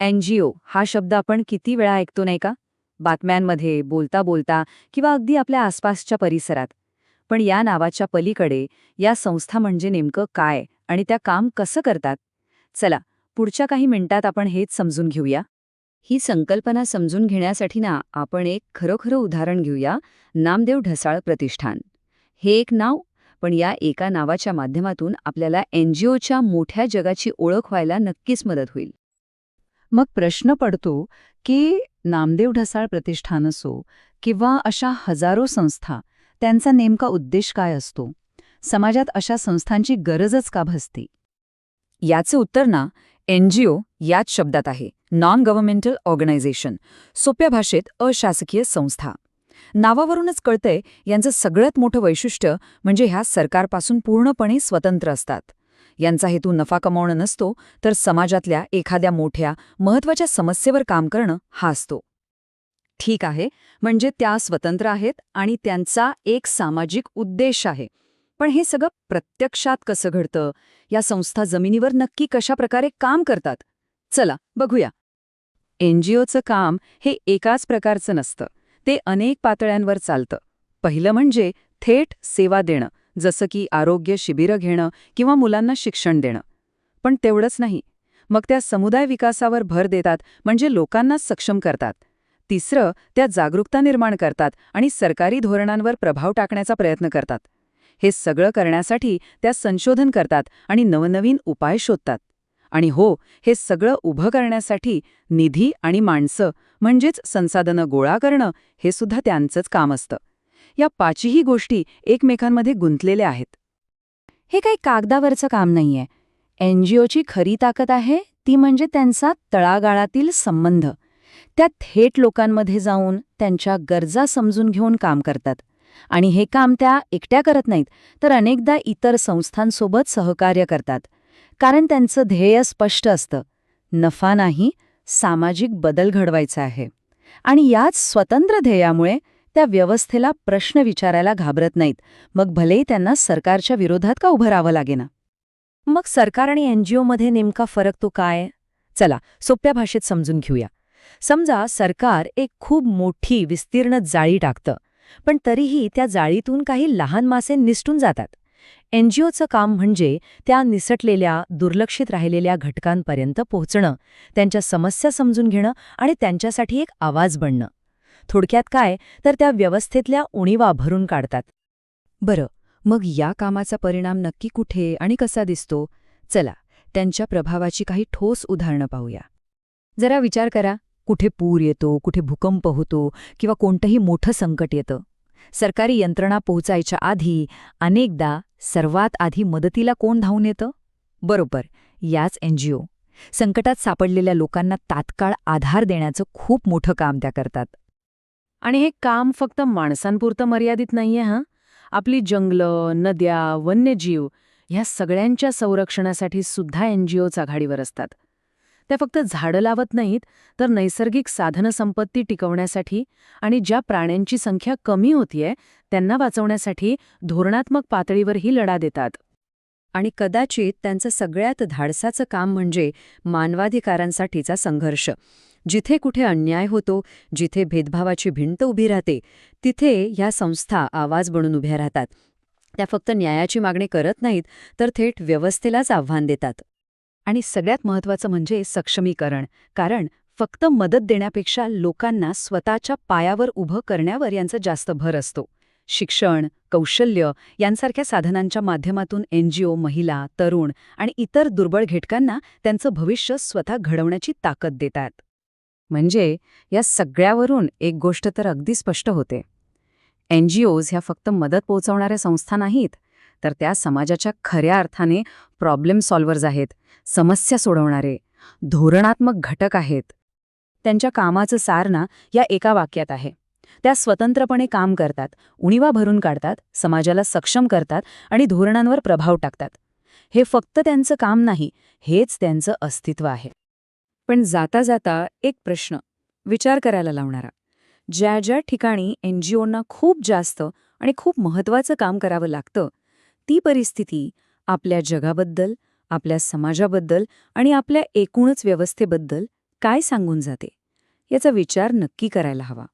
NGO हा शब्द आपण किती वेळा ऐकतो नाही का? बातम्यांमध्ये बोलता बोलता किंवा अगदी आपल्या आसपासच्या परिसरात. पण या नावाच्या पलीकडे या संस्था म्हणजे नेमकं काय आणि त्या काम कसं करतात? चला पुढच्या काही मिनिटात आपण हेच समजून घेऊया. ही संकल्पना समजून घेण्यासाठी ना आपण एक खरोखरं उदाहरण घेऊया. नामदेव ढसाळ प्रतिष्ठान. हे एक नाव पण या एका नावाच्या माध्यमातून आपल्याला एनजीओच्या मोठ्या जगाची ओळख व्हायला नक्कीच मदत होईल. मग प्रश्न पडतो की नामदेव ढसाळ प्रतिष्ठान असो किंवा अशा हजारो संस्था त्यांचा नेमका उद्देश काय असतो? समाजात अशा संस्थांची गरजच का भासते? याचं उत्तर ना एन जी ओ याच शब्दात आहे नॉन गव्हर्नमेंटल ऑर्गनायझेशन सोप्या भाषेत अशासकीय संस्था. नावावरूनच कळतंय यांचं सगळ्यात मोठं वैशिष्ट्य म्हणजे ह्या सरकारपासून पूर्णपणे स्वतंत्र असतात. यांचा हेतू नफा कमावणं नसतो तर समाजातल्या एखाद्या मोठ्या महत्त्वाच्या समस्येवर काम करणं हा असतो. ठीक आहे म्हणजे त्या स्वतंत्र आहेत आणि त्यांचा एक सामाजिक उद्देश आहे. पण हे सगळं प्रत्यक्षात कसं घडतं? या संस्था जमिनीवर नक्की कशा प्रकारे काम करतात? चला बघूया. एनजीओचं काम हे एकाच प्रकारचं नसतं. ते अनेक पातळ्यांवर चालतं. पहिलं म्हणजे थेट सेवा देणं. जसं की आरोग्य शिबिरं घेणं किंवा मुलांना शिक्षण देणं. पण तेवढंच नाही. मग त्या समुदाय विकासावर भर देतात म्हणजे लोकांना सक्षम करतात. तिसरं त्या जागरूकता निर्माण करतात आणि सरकारी धोरणांवर प्रभाव टाकण्याचा प्रयत्न करतात. हे सगळं करण्यासाठी त्या संशोधन करतात आणि नवनवीन उपाय शोधतात. आणि हो हे सगळं उभं करण्यासाठी निधी आणि माणसं म्हणजेच संसाधनं गोळा करणं हे सुद्धा त्यांचंच काम असतं. या पाचही गोष्टी एकमेकांमध्ये गुंतलेल्या आहेत. हे काही कागदावरचं काम नाहीये. एनजीओची खरी ताकद आहे ती म्हणजे त्यांचा तळागाळातील संबंध. त्या थेट लोकांमध्ये जाऊन त्यांच्या गरजा समजून घेऊन काम करतात. आणि हे काम त्या एकट्या करत नाहीत तर अनेकदा इतर संस्थांसोबत सहकार्य करतात. कारण त्यांचं ध्येय स्पष्ट असतं. नफा नाही सामाजिक बदल घडवायचा आहे. आणि याच स्वतंत्र ध्येयामुळे त्या व्यवस्थेला प्रश्न विचारायला घाबरत नाहीत. मग भलेही त्यांना सरकारच्या विरोधात का उभं राहावं लागेना? मग सरकार आणि एनजीओमध्ये नेमका फरक तो काय? चला सोप्या भाषेत समजून घेऊया. समजा सरकार एक खूप मोठी विस्तीर्ण जाळी टाकतं पण तरीही त्या जाळीतून काही लहान मासे निसटून जातात. एनजीओचं काम म्हणजे त्या निसटलेल्या दुर्लक्षित राहिलेल्या घटकांपर्यंत पोहोचणं त्यांच्या समस्या समजून घेणं आणि त्यांच्यासाठी एक आवाज बनणं. थोडक्यात काय तर त्या व्यवस्थेतल्या उणीवा भरून काढतात. बरं मग या कामाचा परिणाम नक्की कुठे आणि कसा दिसतो? चला त्यांच्या प्रभावाची काही ठोस उदाहरणं पाहूया. जरा विचार करा कुठे पूर येतो कुठे भूकंप होतो किंवा कोणतंही मोठं संकट येतं. सरकारी यंत्रणा पोहोचायच्या आधी अनेकदा सर्वात आधी मदतीला कोण धावून येतं? बरोबर याच एनजीओ संकटात सापडलेल्या लोकांना तात्काळ आधार देण्याचं खूप मोठं काम त्या करतात. आणि हे काम फक्त माणसांपुरतं मर्यादित नाहीये हां? आपली जंगलं नद्या वन्यजीव ह्या सगळ्यांच्या संरक्षणासाठी सुद्धा एन जी ओच आघाडीवर असतात. त्या फक्त झाडं लावत नाहीत तर नैसर्गिक साधनसंपत्ती टिकवण्यासाठी आणि ज्या प्राण्यांची संख्या कमी होतीये त्यांना वाचवण्यासाठी धोरणात्मक पातळीवरही लढा देतात. आणि कदाचित त्यांचं सगळ्यात धाडसाचं काम म्हणजे मानवाधिकारांसाठीचा संघर्ष. जिथे कुठे अन्याय होतो जिथे भेदभावाची भिंत उभी राहते तिथे ह्या संस्था आवाज बनून उभ्या राहतात. त्या फक्त न्यायाची मागणी करत नाहीत तर थेट व्यवस्थेलाच आव्हान देतात. आणि सगळ्यात महत्त्वाचं म्हणजे सक्षमीकरण कारण फक्त मदत देण्यापेक्षा लोकांना स्वतःच्या पायावर उभं करण्यावर यांचा जास्त भर असतो. शिक्षण कौशल्य यांसारख्या साधनांच्या माध्यमातून एनजीओ महिला तरुण आणि इतर दुर्बळ घटकांना त्यांचं भविष्य स्वतः घडवण्याची ताकद देतात. म्हणजे या सगळ्यावरून एक गोष्ट तर अगदी स्पष्ट होते. एनजीओज ह्या फक्त मदत पोहोचवणाऱ्या संस्था नाहीत तर त्या समाजाच्या खऱ्या अर्थाने प्रॉब्लेम सॉल्व्हर्स आहेत समस्या सोडवणारे धोरणात्मक घटक आहेत. त्यांच्या कामाचं सारणा या एका वाक्यात आहे. त्या स्वतंत्रपणे काम करतात उणीवा भरून काढतात समाजाला सक्षम करतात आणि धोरणांवर प्रभाव टाकतात. हे फक्त त्यांचं काम नाही हेच त्यांचं अस्तित्व आहे. पण जाता जाता एक प्रश्न विचार करायला लावणारा. ज्या ज्या ठिकाणी एनजीओंना खूप जास्त आणि खूप महत्त्वाचं काम करावं लागतं ती परिस्थिती आपल्या जगाबद्दल आपल्या समाजाबद्दल आणि आपल्या एकूणच व्यवस्थेबद्दल काय सांगून जाते याचा विचार नक्की करायला हवा.